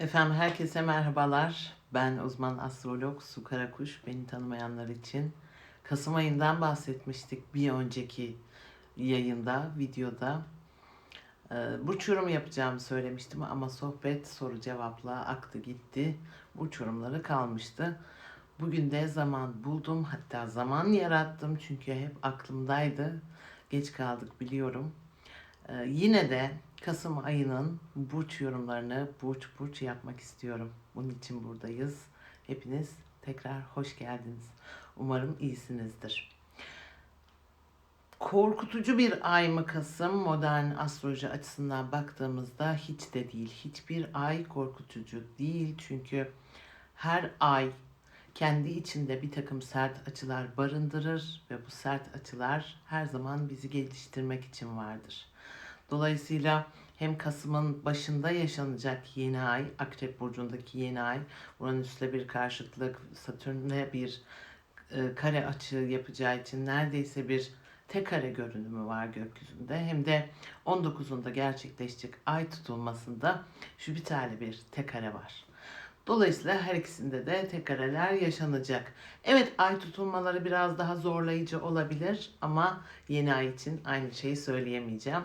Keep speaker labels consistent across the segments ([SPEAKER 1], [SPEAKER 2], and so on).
[SPEAKER 1] Efendim herkese merhabalar. Ben uzman astrolog Su Karakuş. Beni tanımayanlar için Kasım ayından bahsetmiştik bir önceki yayında, videoda. Ee, burç yorumu yapacağımı söylemiştim ama sohbet soru cevapla aktı gitti. Burç yorumları kalmıştı. Bugün de zaman buldum hatta zaman yarattım çünkü hep aklımdaydı. Geç kaldık biliyorum. Ee, yine de Kasım ayının burç yorumlarını burç burç yapmak istiyorum. Bunun için buradayız. Hepiniz tekrar hoş geldiniz. Umarım iyisinizdir. Korkutucu bir ay mı Kasım? Modern astroloji açısından baktığımızda hiç de değil. Hiçbir ay korkutucu değil çünkü her ay kendi içinde bir takım sert açılar barındırır ve bu sert açılar her zaman bizi geliştirmek için vardır. Dolayısıyla hem Kasım'ın başında yaşanacak yeni ay, Akrep Burcu'ndaki yeni ay, Uranüs'le bir karşıtlık, Satürn'le bir e, kare açı yapacağı için neredeyse bir tek kare görünümü var gökyüzünde. Hem de 19'unda gerçekleşecek ay tutulmasında Jüpiter'le bir tek kare var. Dolayısıyla her ikisinde de tek kareler yaşanacak. Evet ay tutulmaları biraz daha zorlayıcı olabilir ama yeni ay için aynı şeyi söyleyemeyeceğim.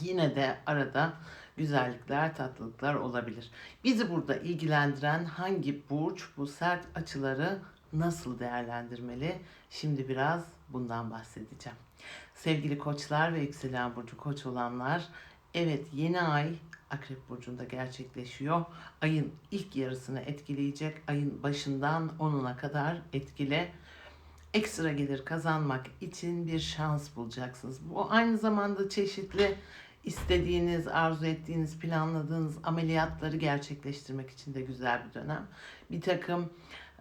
[SPEAKER 1] Yine de arada güzellikler, tatlılıklar olabilir. Bizi burada ilgilendiren hangi burç bu sert açıları nasıl değerlendirmeli? Şimdi biraz bundan bahsedeceğim. Sevgili koçlar ve yükselen burcu koç olanlar, evet yeni ay Akrep burcunda gerçekleşiyor. Ayın ilk yarısını etkileyecek. Ayın başından 10'una kadar etkili ekstra gelir kazanmak için bir şans bulacaksınız. Bu aynı zamanda çeşitli istediğiniz, arzu ettiğiniz, planladığınız ameliyatları gerçekleştirmek için de güzel bir dönem. Bir takım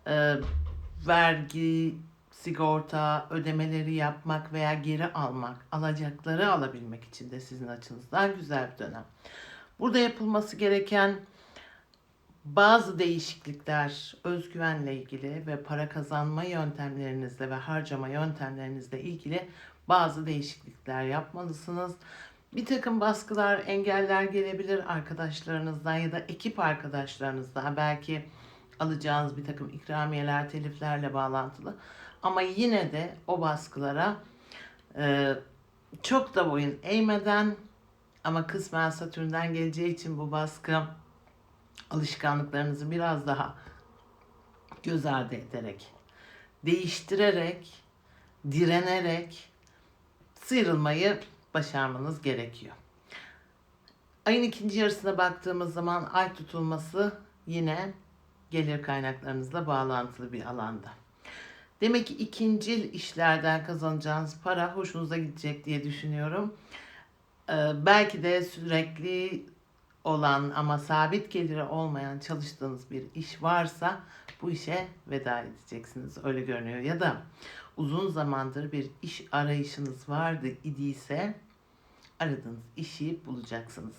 [SPEAKER 1] e, vergi, sigorta ödemeleri yapmak veya geri almak, alacakları alabilmek için de sizin açınızdan güzel bir dönem. Burada yapılması gereken bazı değişiklikler özgüvenle ilgili ve para kazanma yöntemlerinizle ve harcama yöntemlerinizle ilgili bazı değişiklikler yapmalısınız. Bir takım baskılar, engeller gelebilir arkadaşlarınızdan ya da ekip arkadaşlarınızdan. Belki alacağınız bir takım ikramiyeler, teliflerle bağlantılı. Ama yine de o baskılara e, çok da boyun eğmeden ama kısmen Satürn'den geleceği için bu baskı alışkanlıklarınızı biraz daha göz ardı ederek, değiştirerek, direnerek sıyrılmayı başarmanız gerekiyor. Ayın ikinci yarısına baktığımız zaman ay tutulması yine gelir kaynaklarınızla bağlantılı bir alanda. Demek ki ikinci işlerden kazanacağınız para hoşunuza gidecek diye düşünüyorum. Ee, belki de sürekli olan ama sabit geliri olmayan çalıştığınız bir iş varsa bu işe veda edeceksiniz. Öyle görünüyor. Ya da uzun zamandır bir iş arayışınız vardı idiyse aradığınız işi bulacaksınız.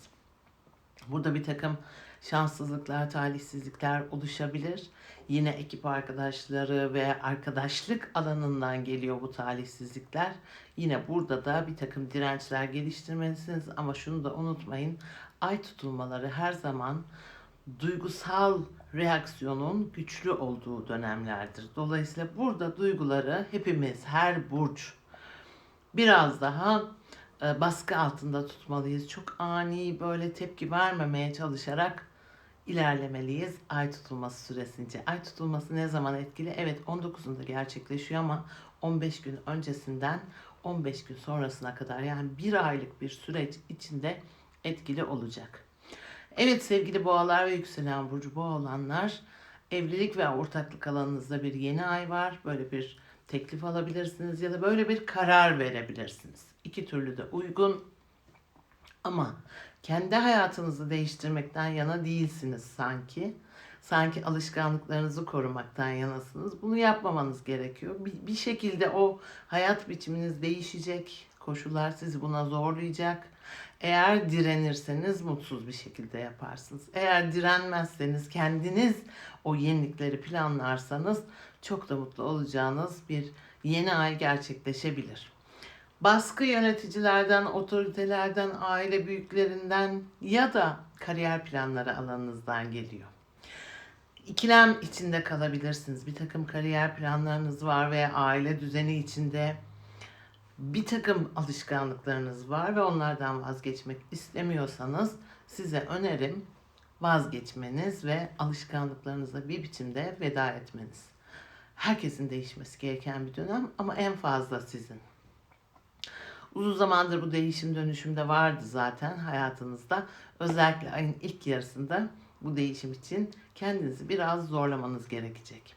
[SPEAKER 1] Burada bir takım şanssızlıklar, talihsizlikler oluşabilir. Yine ekip arkadaşları ve arkadaşlık alanından geliyor bu talihsizlikler. Yine burada da bir takım dirençler geliştirmelisiniz ama şunu da unutmayın. Ay tutulmaları her zaman duygusal reaksiyonun güçlü olduğu dönemlerdir. Dolayısıyla burada duyguları hepimiz, her burç biraz daha e, baskı altında tutmalıyız. Çok ani böyle tepki vermemeye çalışarak ilerlemeliyiz ay tutulması süresince. Ay tutulması ne zaman etkili? Evet 19'unda gerçekleşiyor ama 15 gün öncesinden 15 gün sonrasına kadar yani bir aylık bir süreç içinde etkili olacak. Evet sevgili boğalar ve yükselen burcu boğa evlilik ve ortaklık alanınızda bir yeni ay var. Böyle bir teklif alabilirsiniz ya da böyle bir karar verebilirsiniz. İki türlü de uygun. Ama kendi hayatınızı değiştirmekten yana değilsiniz sanki. Sanki alışkanlıklarınızı korumaktan yanasınız. Bunu yapmamanız gerekiyor. Bir, bir şekilde o hayat biçiminiz değişecek. Koşullar sizi buna zorlayacak. Eğer direnirseniz mutsuz bir şekilde yaparsınız. Eğer direnmezseniz kendiniz o yenilikleri planlarsanız çok da mutlu olacağınız bir yeni ay gerçekleşebilir. Baskı yöneticilerden, otoritelerden, aile büyüklerinden ya da kariyer planları alanınızdan geliyor. İkilem içinde kalabilirsiniz. Bir takım kariyer planlarınız var ve aile düzeni içinde bir takım alışkanlıklarınız var ve onlardan vazgeçmek istemiyorsanız size önerim vazgeçmeniz ve alışkanlıklarınıza bir biçimde veda etmeniz. Herkesin değişmesi gereken bir dönem ama en fazla sizin. Uzun zamandır bu değişim dönüşümde vardı zaten hayatınızda. Özellikle ayın ilk yarısında bu değişim için kendinizi biraz zorlamanız gerekecek.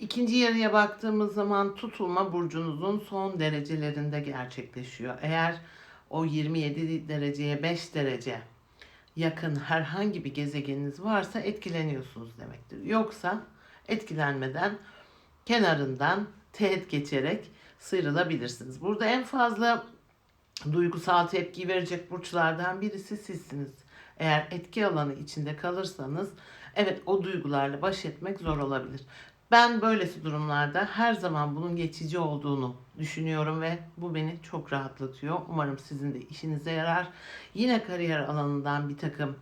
[SPEAKER 1] İkinci yarıya baktığımız zaman tutulma burcunuzun son derecelerinde gerçekleşiyor. Eğer o 27 dereceye 5 derece yakın herhangi bir gezegeniniz varsa etkileniyorsunuz demektir. Yoksa etkilenmeden kenarından teğet geçerek sıyrılabilirsiniz. Burada en fazla duygusal tepki verecek burçlardan birisi sizsiniz. Eğer etki alanı içinde kalırsanız evet o duygularla baş etmek zor olabilir. Ben böylesi durumlarda her zaman bunun geçici olduğunu düşünüyorum ve bu beni çok rahatlatıyor. Umarım sizin de işinize yarar. Yine kariyer alanından bir takım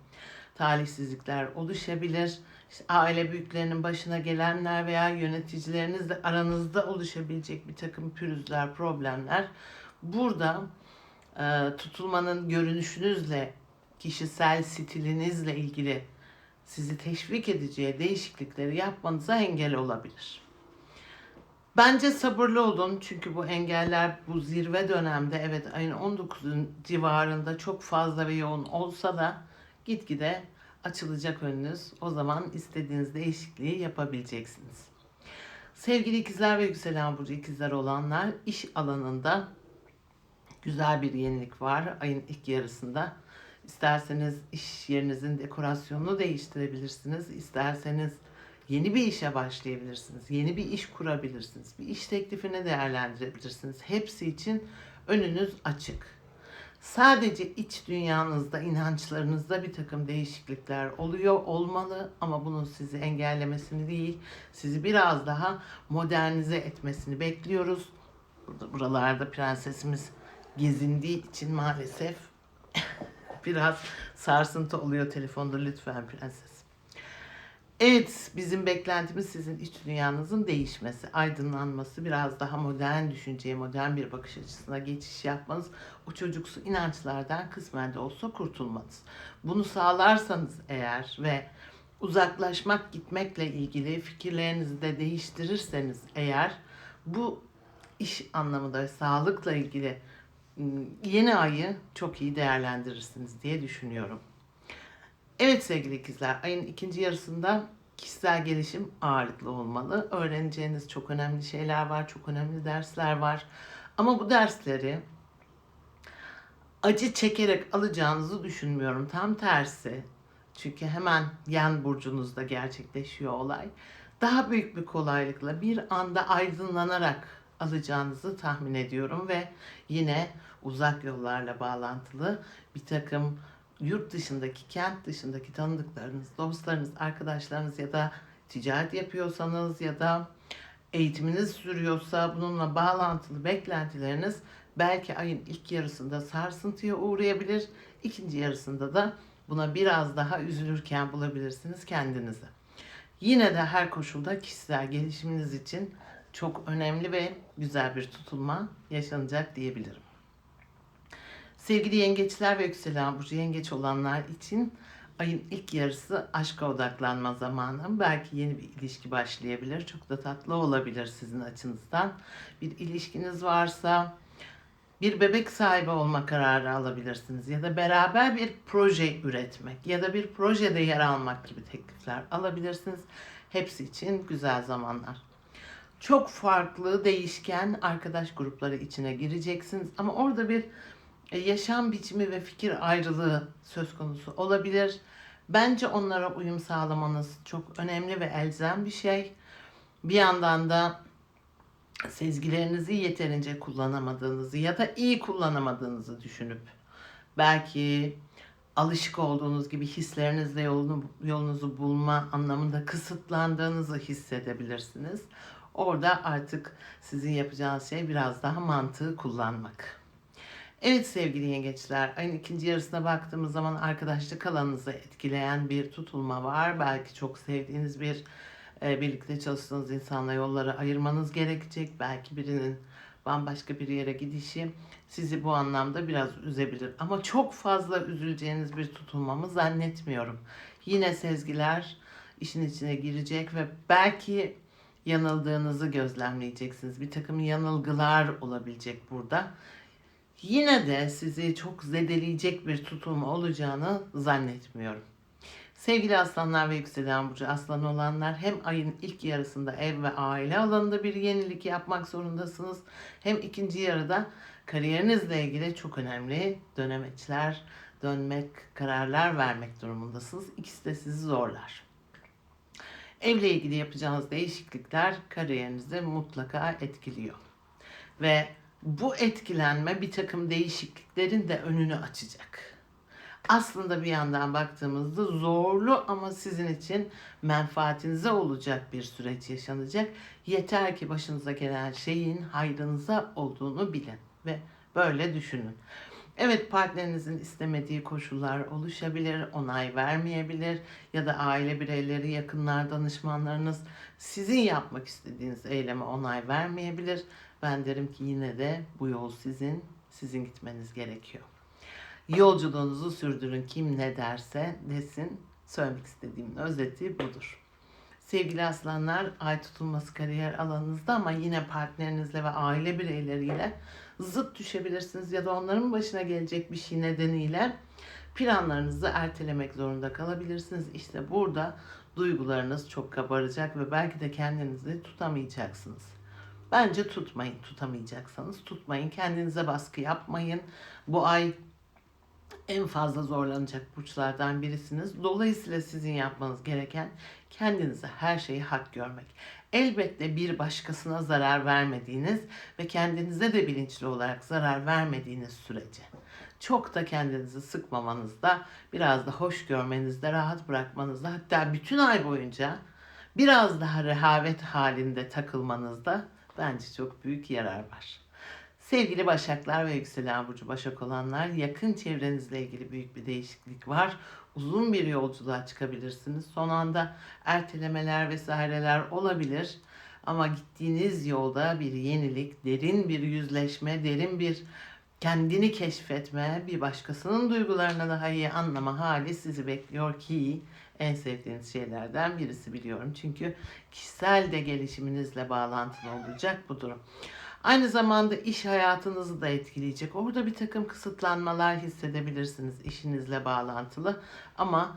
[SPEAKER 1] talihsizlikler oluşabilir. İşte aile büyüklerinin başına gelenler veya yöneticilerinizle aranızda oluşabilecek bir takım pürüzler, problemler. Burada tutulmanın görünüşünüzle, kişisel stilinizle ilgili sizi teşvik edeceği değişiklikleri yapmanıza engel olabilir. Bence sabırlı olun çünkü bu engeller bu zirve dönemde evet ayın 19'un civarında çok fazla ve yoğun olsa da gitgide açılacak önünüz. O zaman istediğiniz değişikliği yapabileceksiniz. Sevgili ikizler ve yükselen burcu ikizler olanlar iş alanında güzel bir yenilik var ayın ilk yarısında. İsterseniz iş yerinizin dekorasyonunu değiştirebilirsiniz. İsterseniz yeni bir işe başlayabilirsiniz. Yeni bir iş kurabilirsiniz. Bir iş teklifini değerlendirebilirsiniz. Hepsi için önünüz açık. Sadece iç dünyanızda, inançlarınızda bir takım değişiklikler oluyor, olmalı ama bunun sizi engellemesini değil, sizi biraz daha modernize etmesini bekliyoruz. Burada buralarda prensesimiz gezindiği için maalesef biraz sarsıntı oluyor telefonda lütfen prenses. Evet, bizim beklentimiz sizin iç dünyanızın değişmesi, aydınlanması, biraz daha modern düşünceye, modern bir bakış açısına geçiş yapmanız, o çocuksu inançlardan kısmen de olsa kurtulmanız. Bunu sağlarsanız eğer ve uzaklaşmak, gitmekle ilgili fikirlerinizi de değiştirirseniz eğer bu iş anlamında, sağlıkla ilgili yeni ayı çok iyi değerlendirirsiniz diye düşünüyorum. Evet sevgili ikizler, ayın ikinci yarısında kişisel gelişim ağırlıklı olmalı. Öğreneceğiniz çok önemli şeyler var, çok önemli dersler var. Ama bu dersleri acı çekerek alacağınızı düşünmüyorum. Tam tersi. Çünkü hemen yan burcunuzda gerçekleşiyor olay. Daha büyük bir kolaylıkla bir anda aydınlanarak alacağınızı tahmin ediyorum ve yine uzak yollarla bağlantılı bir takım yurt dışındaki, kent dışındaki tanıdıklarınız, dostlarınız, arkadaşlarınız ya da ticaret yapıyorsanız ya da eğitiminiz sürüyorsa bununla bağlantılı beklentileriniz belki ayın ilk yarısında sarsıntıya uğrayabilir. ikinci yarısında da buna biraz daha üzülürken bulabilirsiniz kendinizi. Yine de her koşulda kişisel gelişiminiz için çok önemli ve güzel bir tutulma yaşanacak diyebilirim. Sevgili yengeçler ve yükselen burcu yengeç olanlar için ayın ilk yarısı aşka odaklanma zamanı. Belki yeni bir ilişki başlayabilir. Çok da tatlı olabilir sizin açınızdan. Bir ilişkiniz varsa bir bebek sahibi olma kararı alabilirsiniz ya da beraber bir proje üretmek ya da bir projede yer almak gibi teklifler alabilirsiniz. Hepsi için güzel zamanlar. Çok farklı, değişken arkadaş grupları içine gireceksiniz ama orada bir e, yaşam biçimi ve fikir ayrılığı söz konusu olabilir. Bence onlara uyum sağlamanız çok önemli ve elzem bir şey. Bir yandan da sezgilerinizi yeterince kullanamadığınızı ya da iyi kullanamadığınızı düşünüp belki alışık olduğunuz gibi hislerinizle yolunu, yolunuzu bulma anlamında kısıtlandığınızı hissedebilirsiniz. Orada artık sizin yapacağınız şey biraz daha mantığı kullanmak. Evet sevgili yengeçler, ayın ikinci yarısına baktığımız zaman arkadaşlık alanınızı etkileyen bir tutulma var. Belki çok sevdiğiniz bir, e, birlikte çalıştığınız insanla yolları ayırmanız gerekecek. Belki birinin bambaşka bir yere gidişi sizi bu anlamda biraz üzebilir. Ama çok fazla üzüleceğiniz bir tutulmamı zannetmiyorum. Yine sezgiler işin içine girecek ve belki yanıldığınızı gözlemleyeceksiniz. Bir takım yanılgılar olabilecek burada. Yine de sizi çok zedeleyecek bir tutulma olacağını zannetmiyorum. Sevgili aslanlar ve yükselen burcu aslan olanlar hem ayın ilk yarısında ev ve aile alanında bir yenilik yapmak zorundasınız. Hem ikinci yarıda kariyerinizle ilgili çok önemli dönemeçler, dönmek, kararlar vermek durumundasınız. İkisi de sizi zorlar. Evle ilgili yapacağınız değişiklikler kariyerinizi mutlaka etkiliyor. Ve bu etkilenme bir takım değişikliklerin de önünü açacak. Aslında bir yandan baktığımızda zorlu ama sizin için menfaatinize olacak bir süreç yaşanacak. Yeter ki başınıza gelen şeyin hayrınıza olduğunu bilin ve böyle düşünün. Evet partnerinizin istemediği koşullar oluşabilir, onay vermeyebilir ya da aile bireyleri, yakınlar, danışmanlarınız sizin yapmak istediğiniz eyleme onay vermeyebilir. Ben derim ki yine de bu yol sizin, sizin gitmeniz gerekiyor. Yolculuğunuzu sürdürün. Kim ne derse desin. Söylemek istediğimin özeti budur. Sevgili aslanlar, ay tutulması kariyer alanınızda ama yine partnerinizle ve aile bireyleriyle zıt düşebilirsiniz ya da onların başına gelecek bir şey nedeniyle planlarınızı ertelemek zorunda kalabilirsiniz. İşte burada duygularınız çok kabaracak ve belki de kendinizi tutamayacaksınız. Bence tutmayın, tutamayacaksanız tutmayın. Kendinize baskı yapmayın. Bu ay en fazla zorlanacak burçlardan birisiniz. Dolayısıyla sizin yapmanız gereken kendinize her şeyi hak görmek. Elbette bir başkasına zarar vermediğiniz ve kendinize de bilinçli olarak zarar vermediğiniz sürece çok da kendinizi sıkmamanızda, biraz da hoş görmenizde, rahat bırakmanızda, hatta bütün ay boyunca biraz daha rehavet halinde takılmanızda bence çok büyük yarar var. Sevgili Başaklar ve Yükselen Burcu Başak olanlar yakın çevrenizle ilgili büyük bir değişiklik var. Uzun bir yolculuğa çıkabilirsiniz. Son anda ertelemeler vesaireler olabilir. Ama gittiğiniz yolda bir yenilik, derin bir yüzleşme, derin bir kendini keşfetme, bir başkasının duygularını daha iyi anlama hali sizi bekliyor ki en sevdiğiniz şeylerden birisi biliyorum. Çünkü kişisel de gelişiminizle bağlantılı olacak bu durum. Aynı zamanda iş hayatınızı da etkileyecek. Orada bir takım kısıtlanmalar hissedebilirsiniz işinizle bağlantılı. Ama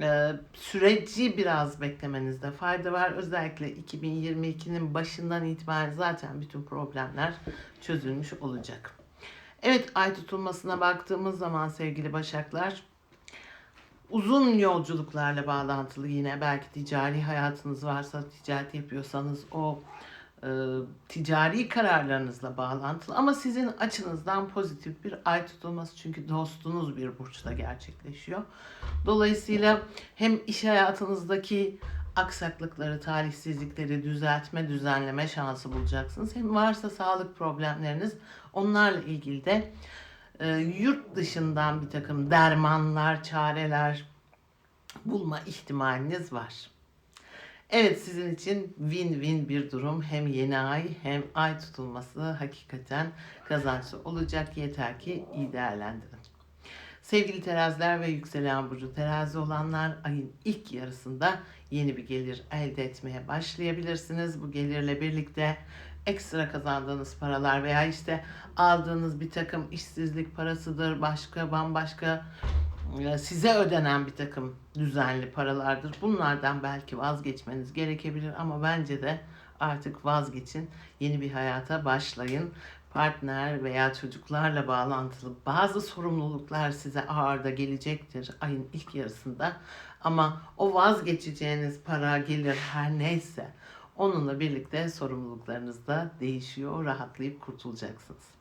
[SPEAKER 1] e, süreci biraz beklemenizde fayda var. Özellikle 2022'nin başından itibaren zaten bütün problemler çözülmüş olacak. Evet ay tutulmasına baktığımız zaman sevgili Başaklar uzun yolculuklarla bağlantılı yine belki ticari hayatınız varsa ticaret yapıyorsanız o e, ticari kararlarınızla bağlantılı ama sizin açınızdan pozitif bir ay tutulması çünkü dostunuz bir burçta gerçekleşiyor. Dolayısıyla hem iş hayatınızdaki aksaklıkları, talihsizlikleri düzeltme, düzenleme şansı bulacaksınız. Hem varsa sağlık problemleriniz onlarla ilgili de e, yurt dışından bir takım dermanlar, çareler bulma ihtimaliniz var. Evet sizin için win-win bir durum. Hem yeni ay hem ay tutulması hakikaten kazançlı olacak. Yeter ki iyi değerlendirin. Sevgili teraziler ve yükselen burcu terazi olanlar ayın ilk yarısında yeni bir gelir elde etmeye başlayabilirsiniz. Bu gelirle birlikte ekstra kazandığınız paralar veya işte aldığınız bir takım işsizlik parasıdır, başka bambaşka size ödenen bir takım düzenli paralardır. Bunlardan belki vazgeçmeniz gerekebilir ama bence de artık vazgeçin. Yeni bir hayata başlayın. Partner veya çocuklarla bağlantılı bazı sorumluluklar size ağır da gelecektir ayın ilk yarısında. Ama o vazgeçeceğiniz para gelir her neyse onunla birlikte sorumluluklarınız da değişiyor. Rahatlayıp kurtulacaksınız.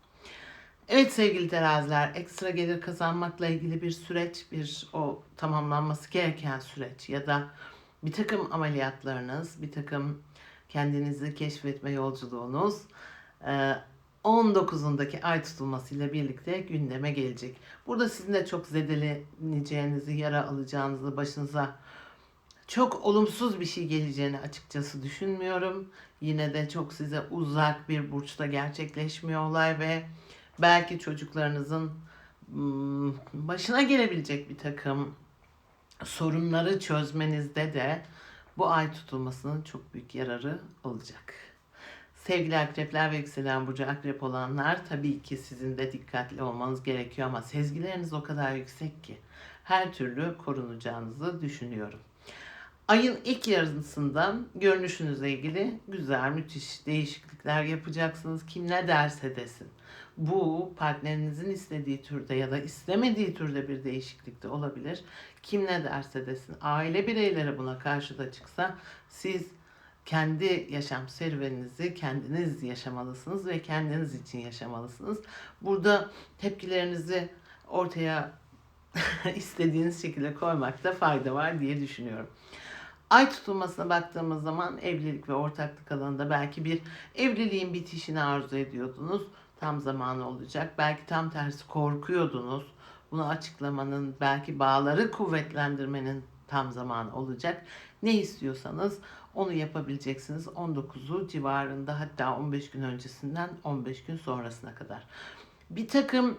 [SPEAKER 1] Evet sevgili teraziler, ekstra gelir kazanmakla ilgili bir süreç, bir o tamamlanması gereken süreç ya da bir takım ameliyatlarınız, bir takım kendinizi keşfetme yolculuğunuz, e, 19'undaki ay tutulmasıyla birlikte gündeme gelecek. Burada sizin de çok zedeleneceğinizi, yara alacağınızı, başınıza çok olumsuz bir şey geleceğini açıkçası düşünmüyorum. Yine de çok size uzak bir burçta gerçekleşmiyor olay ve belki çocuklarınızın başına gelebilecek bir takım sorunları çözmenizde de bu ay tutulmasının çok büyük yararı olacak. Sevgili akrepler ve yükselen burcu akrep olanlar tabii ki sizin de dikkatli olmanız gerekiyor ama sezgileriniz o kadar yüksek ki her türlü korunacağınızı düşünüyorum. Ayın ilk yarısında görünüşünüzle ilgili güzel, müthiş değişiklikler yapacaksınız. Kim ne derse desin. Bu partnerinizin istediği türde ya da istemediği türde bir değişiklik de olabilir. Kim ne derse desin. Aile bireyleri buna karşı da çıksa siz kendi yaşam serüveninizi kendiniz yaşamalısınız ve kendiniz için yaşamalısınız. Burada tepkilerinizi ortaya istediğiniz şekilde koymakta fayda var diye düşünüyorum. Ay tutulmasına baktığımız zaman evlilik ve ortaklık alanında belki bir evliliğin bitişini arzu ediyordunuz. Tam zamanı olacak. Belki tam tersi korkuyordunuz. Bunu açıklamanın, belki bağları kuvvetlendirmenin tam zamanı olacak. Ne istiyorsanız onu yapabileceksiniz 19'u civarında hatta 15 gün öncesinden 15 gün sonrasına kadar. Bir takım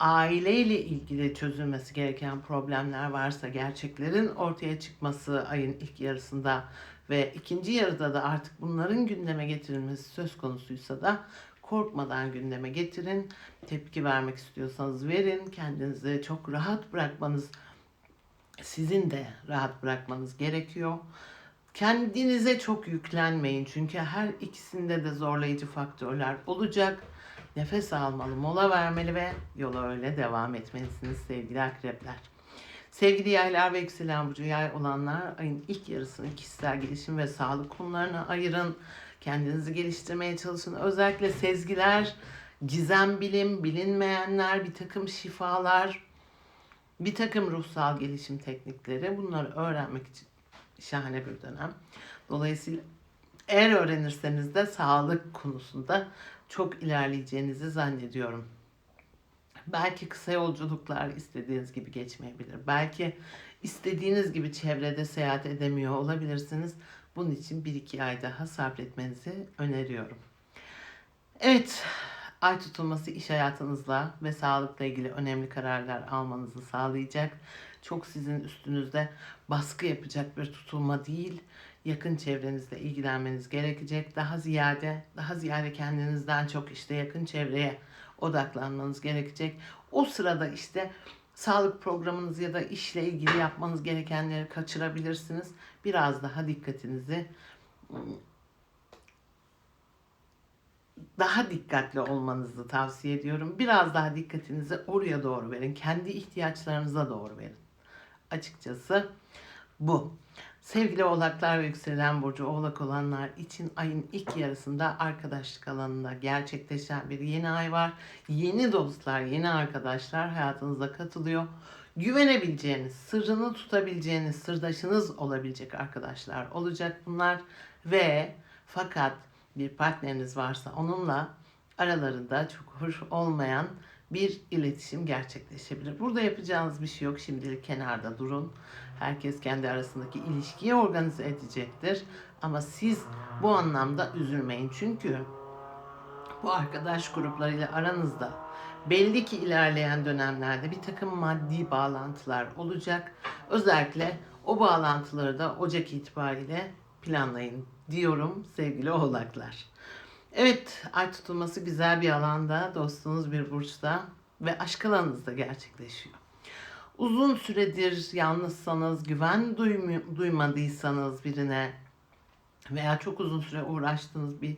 [SPEAKER 1] aileyle ilgili çözülmesi gereken problemler varsa gerçeklerin ortaya çıkması ayın ilk yarısında ve ikinci yarıda da artık bunların gündeme getirilmesi söz konusuysa da korkmadan gündeme getirin. Tepki vermek istiyorsanız verin. Kendinizi çok rahat bırakmanız sizin de rahat bırakmanız gerekiyor. Kendinize çok yüklenmeyin çünkü her ikisinde de zorlayıcı faktörler olacak. Nefes almalı, mola vermeli ve yola öyle devam etmelisiniz sevgili akrepler. Sevgili yaylar ve yükselen burcu yay olanlar ayın ilk yarısını kişisel gelişim ve sağlık konularına ayırın. Kendinizi geliştirmeye çalışın. Özellikle sezgiler, gizem bilim, bilinmeyenler, bir takım şifalar, bir takım ruhsal gelişim teknikleri bunları öğrenmek için şahane bir dönem. Dolayısıyla eğer öğrenirseniz de sağlık konusunda çok ilerleyeceğinizi zannediyorum. Belki kısa yolculuklar istediğiniz gibi geçmeyebilir. Belki istediğiniz gibi çevrede seyahat edemiyor olabilirsiniz. Bunun için 1-2 ay daha sabretmenizi öneriyorum. Evet, ay tutulması iş hayatınızla ve sağlıkla ilgili önemli kararlar almanızı sağlayacak. Çok sizin üstünüzde baskı yapacak bir tutulma değil. Yakın çevrenizle ilgilenmeniz gerekecek. Daha ziyade, daha ziyade kendinizden çok işte yakın çevreye odaklanmanız gerekecek. O sırada işte sağlık programınız ya da işle ilgili yapmanız gerekenleri kaçırabilirsiniz. Biraz daha dikkatinizi daha dikkatli olmanızı tavsiye ediyorum. Biraz daha dikkatinizi oraya doğru verin. Kendi ihtiyaçlarınıza doğru verin. Açıkçası bu. Sevgili oğlaklar ve yükselen burcu oğlak olanlar için ayın ilk yarısında arkadaşlık alanında gerçekleşen bir yeni ay var. Yeni dostlar, yeni arkadaşlar hayatınıza katılıyor. Güvenebileceğiniz, sırrını tutabileceğiniz, sırdaşınız olabilecek arkadaşlar olacak bunlar. Ve fakat bir partneriniz varsa onunla aralarında çok hoş olmayan bir iletişim gerçekleşebilir. Burada yapacağınız bir şey yok. Şimdilik kenarda durun. Herkes kendi arasındaki ilişkiyi organize edecektir. Ama siz bu anlamda üzülmeyin. Çünkü bu arkadaş gruplarıyla aranızda belli ki ilerleyen dönemlerde bir takım maddi bağlantılar olacak. Özellikle o bağlantıları da Ocak itibariyle planlayın diyorum sevgili oğlaklar. Evet, ay tutulması güzel bir alanda, dostunuz bir burçta ve aşk alanınızda gerçekleşiyor. Uzun süredir yalnızsanız, güven duymadıysanız birine veya çok uzun süre uğraştığınız bir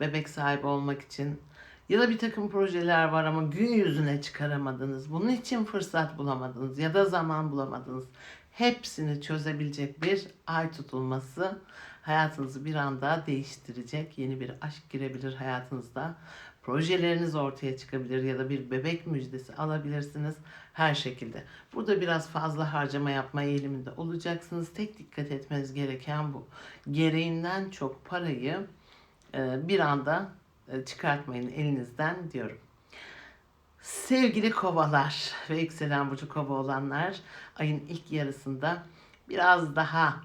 [SPEAKER 1] bebek sahibi olmak için ya da bir takım projeler var ama gün yüzüne çıkaramadınız. Bunun için fırsat bulamadınız ya da zaman bulamadınız. Hepsini çözebilecek bir ay tutulması hayatınızı bir anda değiştirecek. Yeni bir aşk girebilir hayatınızda. Projeleriniz ortaya çıkabilir ya da bir bebek müjdesi alabilirsiniz her şekilde. Burada biraz fazla harcama yapma eğiliminde olacaksınız. Tek dikkat etmeniz gereken bu. Gereğinden çok parayı e, bir anda e, çıkartmayın elinizden diyorum. Sevgili kovalar ve yükselen burcu kova olanlar ayın ilk yarısında biraz daha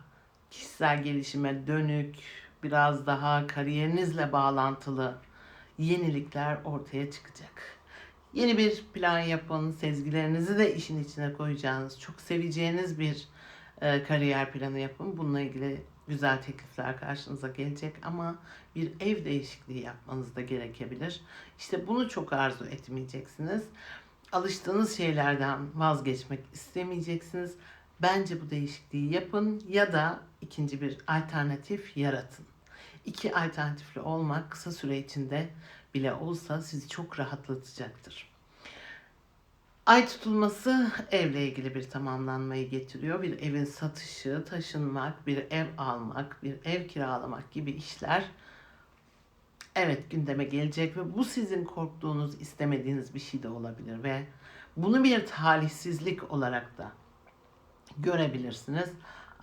[SPEAKER 1] kişisel gelişime dönük, biraz daha kariyerinizle bağlantılı yenilikler ortaya çıkacak. Yeni bir plan yapın, sezgilerinizi de işin içine koyacağınız, çok seveceğiniz bir e, kariyer planı yapın. Bununla ilgili güzel teklifler karşınıza gelecek ama bir ev değişikliği yapmanız da gerekebilir. İşte bunu çok arzu etmeyeceksiniz. Alıştığınız şeylerden vazgeçmek istemeyeceksiniz. Bence bu değişikliği yapın ya da ikinci bir alternatif yaratın. İki alternatifli olmak kısa süre içinde bile olsa sizi çok rahatlatacaktır. Ay tutulması evle ilgili bir tamamlanmayı getiriyor. Bir evin satışı, taşınmak, bir ev almak, bir ev kiralamak gibi işler evet gündeme gelecek ve bu sizin korktuğunuz, istemediğiniz bir şey de olabilir ve bunu bir talihsizlik olarak da görebilirsiniz.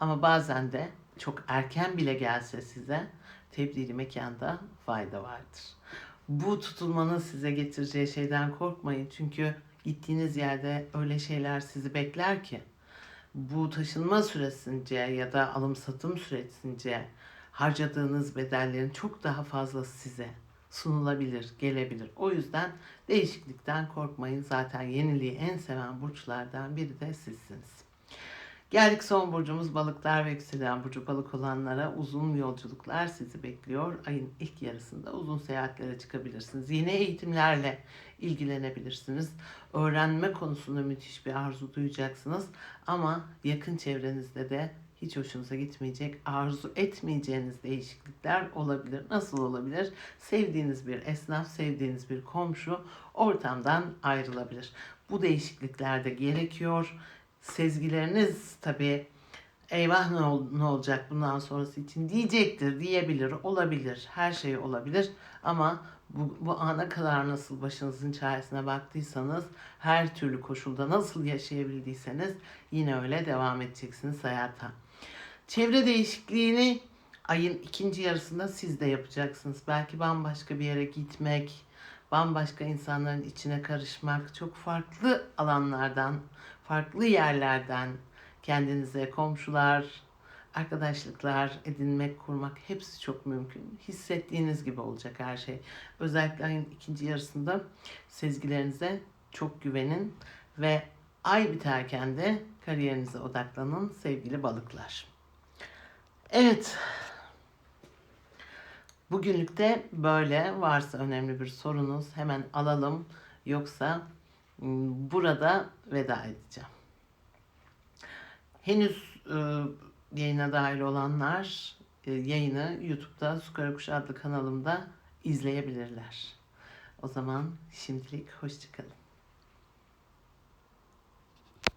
[SPEAKER 1] Ama bazen de çok erken bile gelse size tebdili mekanda fayda vardır. Bu tutulmanın size getireceği şeyden korkmayın. Çünkü gittiğiniz yerde öyle şeyler sizi bekler ki bu taşınma süresince ya da alım satım süresince harcadığınız bedellerin çok daha fazlası size sunulabilir, gelebilir. O yüzden değişiklikten korkmayın. Zaten yeniliği en seven burçlardan biri de sizsiniz. Geldik son burcumuz balıklar ve yükselen burcu balık olanlara uzun yolculuklar sizi bekliyor. Ayın ilk yarısında uzun seyahatlere çıkabilirsiniz. Yeni eğitimlerle ilgilenebilirsiniz. Öğrenme konusunda müthiş bir arzu duyacaksınız. Ama yakın çevrenizde de hiç hoşunuza gitmeyecek, arzu etmeyeceğiniz değişiklikler olabilir. Nasıl olabilir? Sevdiğiniz bir esnaf, sevdiğiniz bir komşu ortamdan ayrılabilir. Bu değişiklikler de gerekiyor sezgileriniz tabii eyvah ne, ol, ne olacak bundan sonrası için diyecektir, diyebilir, olabilir, her şey olabilir. Ama bu, bu ana kadar nasıl başınızın çaresine baktıysanız, her türlü koşulda nasıl yaşayabildiyseniz yine öyle devam edeceksiniz hayata. Çevre değişikliğini ayın ikinci yarısında siz de yapacaksınız. Belki bambaşka bir yere gitmek, bambaşka insanların içine karışmak, çok farklı alanlardan farklı yerlerden kendinize komşular, arkadaşlıklar edinmek, kurmak hepsi çok mümkün. Hissettiğiniz gibi olacak her şey. Özellikle ayın ikinci yarısında sezgilerinize çok güvenin ve ay biterken de kariyerinize odaklanın sevgili balıklar. Evet. Bugünlük de böyle varsa önemli bir sorunuz hemen alalım. Yoksa burada veda edeceğim. Henüz e, yayına dahil olanlar e, yayını YouTube'da Sukarakuş adlı kanalımda izleyebilirler. O zaman şimdilik hoşçakalın.